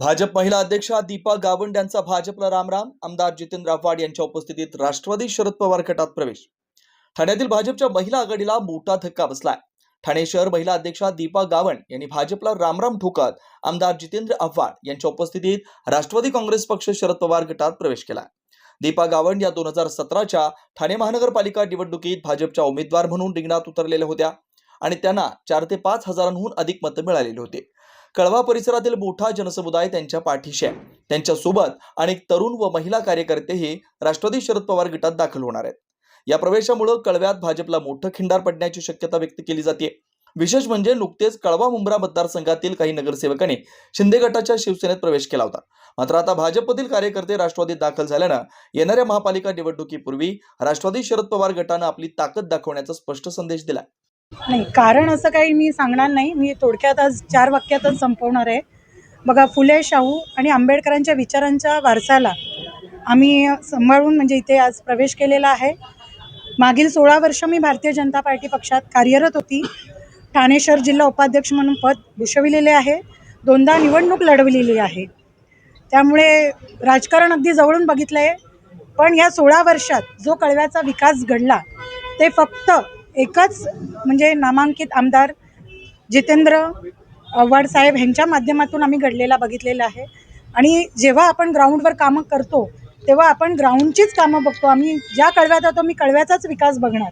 भाजप महिला अध्यक्षा दीपा गावंड यांचा भाजपला रामराम आमदार जितेंद्र आव्हाड यांच्या उपस्थितीत राष्ट्रवादी शरद पवार गटात प्रवेश. ठाण्यातील भाजपच्या महिला आघाडीला मोठा धक्का बसलाय. ठाणे शहर महिला अध्यक्षा दीपा गावंड यांनी भाजपला रामराम ठोकत आमदार जितेंद्र आव्हाड यांच्या उपस्थितीत राष्ट्रवादी काँग्रेस पक्ष शरद पवार गटात प्रवेश केला दीपा गावंड या दोन हजार सतराच्या ठाणे महानगरपालिका निवडणुकीत भाजपच्या उमेदवार म्हणून रिंगणात उतरलेल्या होत्या आणि त्यांना चार ते पाच हजारांहून अधिक मतं मिळालेली होती. कळवा परिसरातील मोठा जनसमुदाय त्यांच्या पाठीशी आहे. त्यांच्यासोबत अनेक तरुण व महिला कार्यकर्तेही राष्ट्रवादी शरद पवार गटात दाखल होणार आहेत. या प्रवेशामुळे कळव्यात भाजपला मोठं खिंडार पडण्याची शक्यता व्यक्त केली जाते. विशेष म्हणजे नुकतेच कळवा मुंब्रा मतदारसंघातील काही नगरसेवकांनी शिंदे गटाच्या शिवसेनेत प्रवेश केला होता. मात्र आता भाजपमधील कार्यकर्ते राष्ट्रवादीत दाखल झाल्यानं येणाऱ्या महापालिका निवडणुकीपूर्वी राष्ट्रवादी शरद पवार गटानं आपली ताकद दाखवण्याचा स्पष्ट संदेश दिला नाही कारण असं काही मी सांगणार नाही. मी थोडक्यात आज चार वाक्यातच संपवणार आहे. बघा फुले शाहू आणि आंबेडकरांच्या विचारांच्या वारसाला आम्ही सांभाळून म्हणजे इथे आज प्रवेश केलेला आहे. मागील सोळा वर्ष मी भारतीय जनता पार्टी पक्षात कार्यरत होती. ठाणे शहर जिल्हा उपाध्यक्ष म्हणून पद भूषविलेले आहे. दोनदा निवडणूक लढवलेली आहे. त्यामुळे राजकारण अगदी जवळून बघितलं आहे पण या सोळा वर्षात जो कळव्याचा विकास घडला ते फक्त एकच म्हणजे नामांकित आमदार जितेंद्र आव्हाड साहेब ह्यांच्या माध्यमातून आम्ही घडलेला बघितलेला आहे. आणि जेव्हा आपण ग्राउंडवर कामं करतो तेव्हा आपण ग्राउंडचीच कामं बघतो. आम्ही ज्या कळव्यात होतो मी कळव्याचाच विकास बघणार.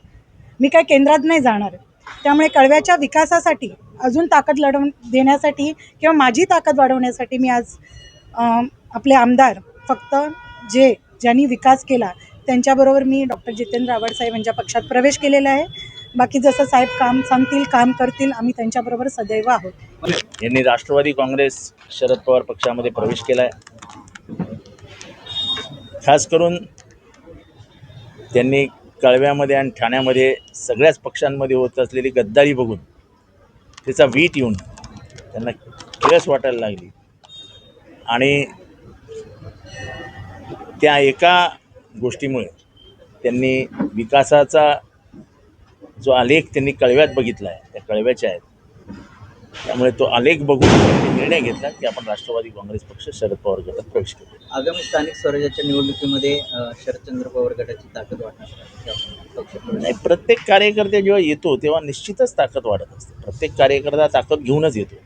मी काय केंद्रात नाही जाणार. त्यामुळे कळव्याच्या विकासासाठी अजून ताकद लढव देण्यासाठी किंवा माझी ताकद वाढवण्यासाठी मी आज आपले आमदार फक्त जे ज्यांनी विकास केला त्यांच्याबरोबर मी डॉक्टर जितेंद्र आव्हाड साहेब यांच्या पक्षात प्रवेश केलेला आहे. बाकी जसं साहेब काम सांगतील काम करतील आम्ही त्यांच्याबरोबर सदैव आहोत. यांनी राष्ट्रवादी काँग्रेस शरद पवार पक्षामध्ये प्रवेश केला आहे खास करून त्यांनी कळव्यामध्ये आणि ठाण्यामध्ये सगळ्याच पक्षांमध्ये होत असलेली गद्दारी बघून त्याचा वीट येऊन त्यांना किळस वाटायला लागली. आणि त्या एका गोष्टीमुळे त्यांनी विकासाचा जो आलेख त्यांनी कळव्यात बघितला आहे त्या कळव्याच्या आहेत. त्यामुळे तो आलेख बघून त्यांनी निर्णय घेतला की आपण राष्ट्रवादी काँग्रेस पक्ष शरद पवार गटात प्रवेश केला आगामी स्थानिक स्वराज्याच्या निवडणुकीमध्ये शरदचंद्र पवार गटाची ताकद वाढणार. नाही प्रत्येक कार्यकर्ते जेव्हा येतो तेव्हा निश्चितच ताकद वाढत असते. प्रत्येक कार्यकर्ता ताकद घेऊनच येतो.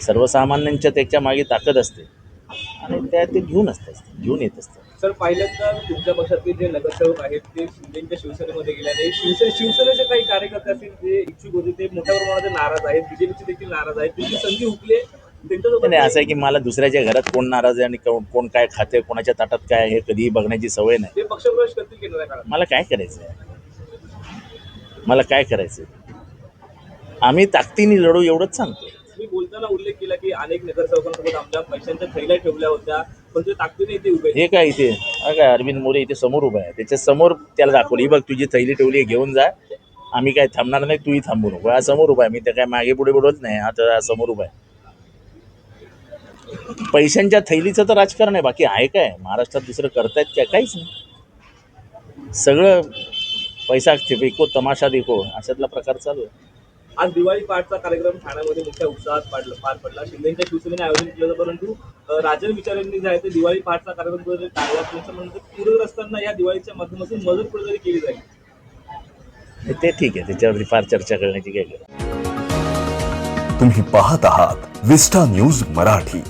सर्वसामान्यांच्या त्याच्यामागे ताकद असते. आणि त्या ते घेऊन असतात घेऊन येत असतात. सर पहिल्यांदा तुमच्या पक्षातले जे नगरसेवक आहेत ते शिंदेच्या शिवसेनेमध्ये गेल्याने शिवसेने शिवसेनेचे काही कार्यकर्ते असतील जे इच्छुक होते ते मोठ्या प्रमाणात नाराज आहेत बीजेपीचे देखील नाराज आहेत. त्यांची संधी हुकली नाही असं आहे की मला दुसऱ्याच्या घरात कोण नाराज आहे आणि कोण कोण काय खाते कोणाच्या ताटात काय आहे हे कधीही बघण्याची सवय नाही. पक्षप्रवेश करतील मला काय करायचं आहे मला काय करायचं आम्ही ताकदीने लढू एवढंच सांगतो बोलताना उल्लेख केला की अनेक नगरसेवकांसोबत आमच्या पैशांच्या थैल्या ठेवल्या होत्या पण ते ताकदीने इथे उभे हे काय इथे? हा काय अरविंद मोरे इथे समोर उभा आहे त्याच्यासमोर त्याला दाखवली ही बघ तुझी थैली ठेवली आहे, घेऊन जा. आम्ही काय थांबणार नाही तूही थांबू नको हा समोर उभा आहे. मी त्या काय मागे पुढे बुडवत नाही हा तर हा समोर उभा आहे. पैशांच्या थैलीचं तर राजकारण आहे बाकी आहे काय? महाराष्ट्रात दुसरं करतायत काय? काहीच नाही. सगळं पैसा फेको तमाशा देखो अशातला प्रकार चालू आहे. आज दिवाळी पहाटचा कार्यक्रम ठाण्यामध्ये मोठ्या उत्साहात पाडला पार पडला. शिंदेच्या शिवसेनेने आयोजन केलं होतं परंतु राजन विचारांनी जे आहे ते दिवाळी पहाटचा कार्यक्रम कुठेतरी टाळला. त्यांचं होतं, पूरग्रस्तांना या दिवाळीच्या माध्यमातून मदत कुठेतरी केली जाईल. ते ठीक आहे. त्याच्यावरती फार चर्चा करण्याची काही. तुम्ही पाहत आहात विस्टा न्यूज मराठी.